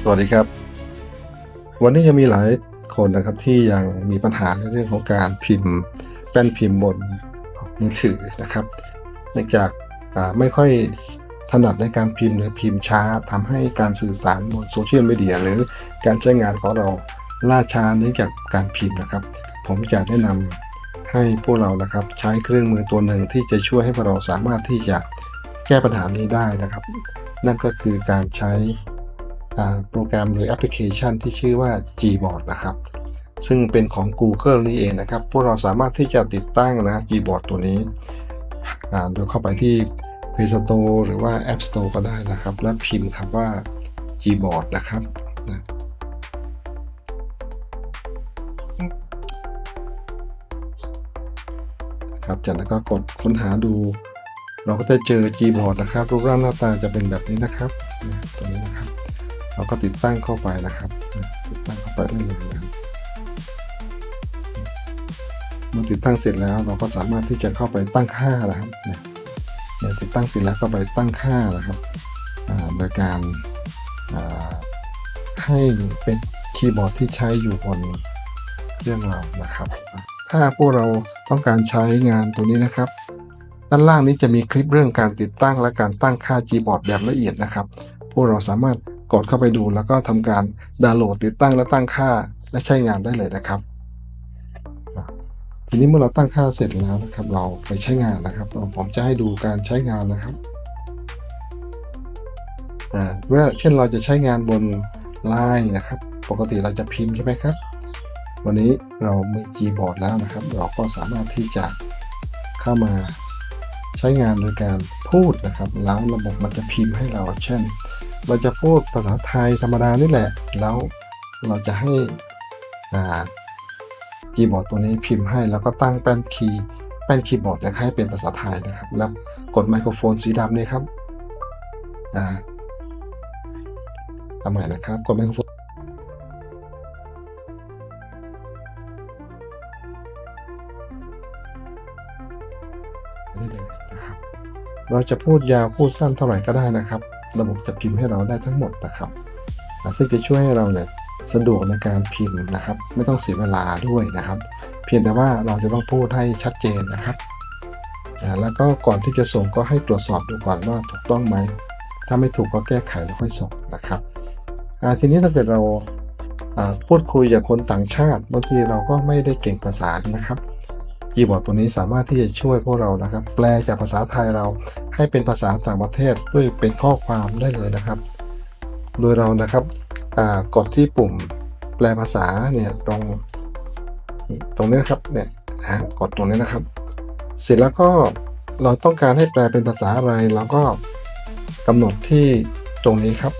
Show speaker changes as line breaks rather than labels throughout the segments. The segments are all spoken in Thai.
สวัสดีครับ วันนี้ยังมีหลายคนนะครับที่ยังมีปัญหาในเรื่องของการพิมพ์แป้นพิมพ์บนมือถือนะครับเนื่องจากไม่ค่อยถนัดในการพิมพ์หรือพิมพ์ช้าทำให้การสื่อสารบนโซเชียลมีเดียหรือการใช้งานของเราล่าช้าเนื่องจากการพิมพ์นะครับ ผมจะแนะนำให้พวกเรานะครับใช้เครื่องมือตัวหนึ่งที่จะช่วยให้พวกเราสามารถที่จะแก้ปัญหานี้ได้นะครับ นั่นก็คือการใช้ โปรแกรมหรือแอปพลิเคชันที่ชื่อว่า Gboard นะครับ ซึ่งเป็นของ Google นี่เองนะครับ พวกเราสามารถที่จะติดตั้งนะ Gboard ตัวนี้โดยเข้าไปที่ Play Store หรือว่า App Store ก็ได้นะครับ แล้วพิมพ์คำว่า Gboard นะครับนะครับจากนั้นก็กดค้นหาดู เราก็จะเจอ Gboard นะครับ รูปร่างหน้าตาจะเป็นแบบนี้นะครับนะตัวนี้นะครับ เราก็ติดตั้งเข้าไปนะครับ ติดตั้งเข้าไปได้เลยนะครับเมื่อติดตั้งเสร็จแล้วเราก็สามารถที่จะเข้าไปตั้งค่านะครับเนี่ยเนี่ยติดตั้งเสร็จแล้วก็ไปตั้งค่านะครับโดยการให้เป็นคีย์บอร์ดที่ใช้อยู่บนเครื่องเรานะครับ ถ้าพวกเราต้องการใช้งานตัวนี้นะครับ ด้านล่างนี้จะมีคลิปเรื่องการติดตั้งและการตั้งค่า Gboard แบบละเอียดนะครับ พวกเราสามารถ กดเข้าไปดูแล้วก็ทำการดาวน์โหลดติดตั้งและตั้งค่าและใช้งานได้เลยนะครับ ทีนี้เมื่อเราตั้งค่าเสร็จแล้วนะครับ เราไปใช้งานนะครับ ผมจะให้ดูการใช้งานนะครับเมื่อเช่นเราจะใช้งานบนไลน์นะครับ ปกติเราจะพิมพ์ใช่ไหมครับ วันนี้เรามี Gboard แล้วนะครับ เราก็สามารถที่จะเข้ามาใช้งานโดยการพูดนะครับ แล้วระบบมันจะพิมพ์ให้เรา เช่น เราจะพูดภาษาไทยธรรมดานี่แหละ แล้วเราจะให้คีย์บอร์ดตัวนี้พิมพ์ให้ แล้วก็ตั้งแป้นคีย์แป้นคีย์บอร์ดให้เป็นภาษาไทยนะครับ แล้วกดไมโครโฟนสีดำนี่ครับอ่าเอาใหม่นะครับกดไมโครโฟนได้เลยนะครับ เราจะพูดยาวพูดสั้นเท่าไหร่ก็ได้นะครับ ระบบจะพิมพ์ให้เราได้ทั้งหมดนะครับ ซึ่งจะช่วยให้เราเนี่ยสะดวกในการพิมพ์นะครับ ไม่ต้องเสียเวลาด้วยนะครับ เพียงแต่ว่าเราจะต้องพูดให้ชัดเจนนะครับแล้วก็ก่อนที่จะส่งก็ให้ตรวจสอบดูก่อนว่าถูกต้องไหม ถ้าไม่ถูกก็แก้ไขแล้วค่อยส่งนะครับทีนี้ถ้าเกิดเราอ่าพูดคุยกับคนต่างชาติบางทีเราก็ไม่ได้เก่งภาษานะครับคีย์บอร์ดตัวนี้สามารถที่จะช่วยพวกเรานะครับ แปลจากภาษาไทยเรา ให้เป็นภาษาต่างประเทศด้วยเป็นข้อความได้เลยนะครับ โดยเรานะครับกดที่ปุ่มแปลภาษาเนี่ยตรงตรงนี้นะครับเนี่ยฮะกดตรงนี้นะครับ เสร็จแล้วก็เราต้องการให้แปลเป็นภาษาอะไรเราก็กำหนดที่ตรงนี้ครับ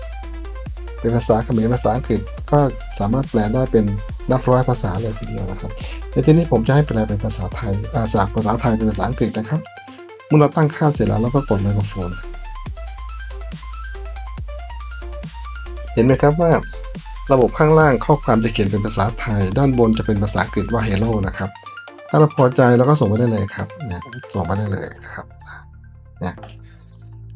เป็นภาษาเขมรภาษาอังกฤษก็สามารถแปลได้เป็นนับร้อยภาษาเลยทีเดียวนะครับในที่นี้ผมจะให้แปลเป็นภาษาไทยอาจากภาษาไทยเป็นภาษาอังกฤษนะครับ เมื่อเราตั้งค่าเสร็จแล้วเราก็กดไมโครโฟน เห็นไหมครับว่าระบบข้างล่างข้อความจะเขียนเป็นภาษาไทย ด้านบนจะเป็นภาษาอังกฤษว่า hello นะครับ ถ้าเราพอใจเราก็ส่งไปได้เลยครับเนี่ยส่งไปได้เลยนะครับเนี่ย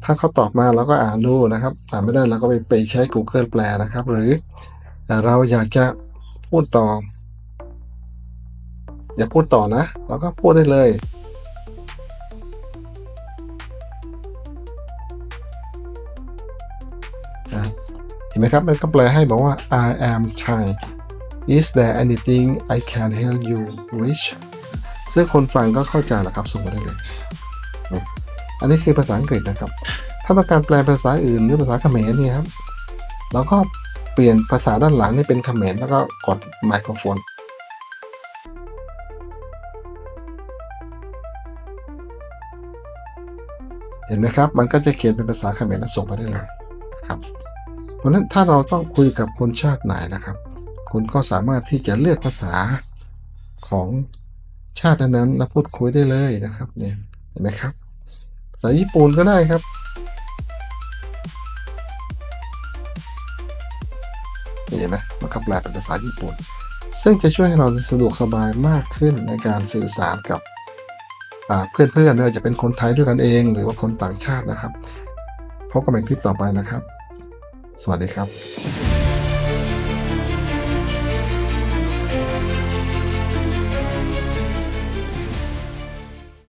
ถ้าเขาตอบมาเราก็อ่านดูนะครับอ่านไม่ได้เราก็ไปไปใช้ Google แปลนะครับ หรือเราอยากจะพูดต่อ อย่าพูดต่อนะ เราก็พูดได้เลย นะเห็นไหมครับ มันก็แปลให้บอกว่า I am Thai Is there anything I can help you with ซึ่งคนฟังก็เข้าใจแหละครับ ส่งมาได้เลย อันนี้คือภาษาอังกฤษนะครับ ถ้าต้องการแปลภาษาอื่นหรือภาษาเขมรนี่ครับ เราก็เปลี่ยนภาษาด้านหลังนี่เป็นเขมรแล้วก็กดไมโครโฟนเห็นไหมครับ มันก็จะเขียนเป็นภาษาเขมรแล้วส่งไปได้เลยนะครับ เพราะฉะนั้นถ้าเราต้องคุยกับคนชาติไหนนะครับ คุณก็สามารถที่จะเลือกภาษาของชาตินั้นแล้วพูดคุยได้เลยนะครับเนี่ยเห็นไหมครับภาษาญี่ปุ่นก็ได้ครับเห็นไหมมันก็แปลเป็นภาษาญี่ปุ่น ซึ่งจะช่วยให้เราสะดวกสบายมากขึ้นในการสื่อสารกับอ่าเพื่อนๆไม่ว่าจะเป็นคนไทยด้วยกันเอง หรือว่าคนต่างชาตินะครับพบกันใหม่คลิปต่อไปนะครับ สวัสดีครับ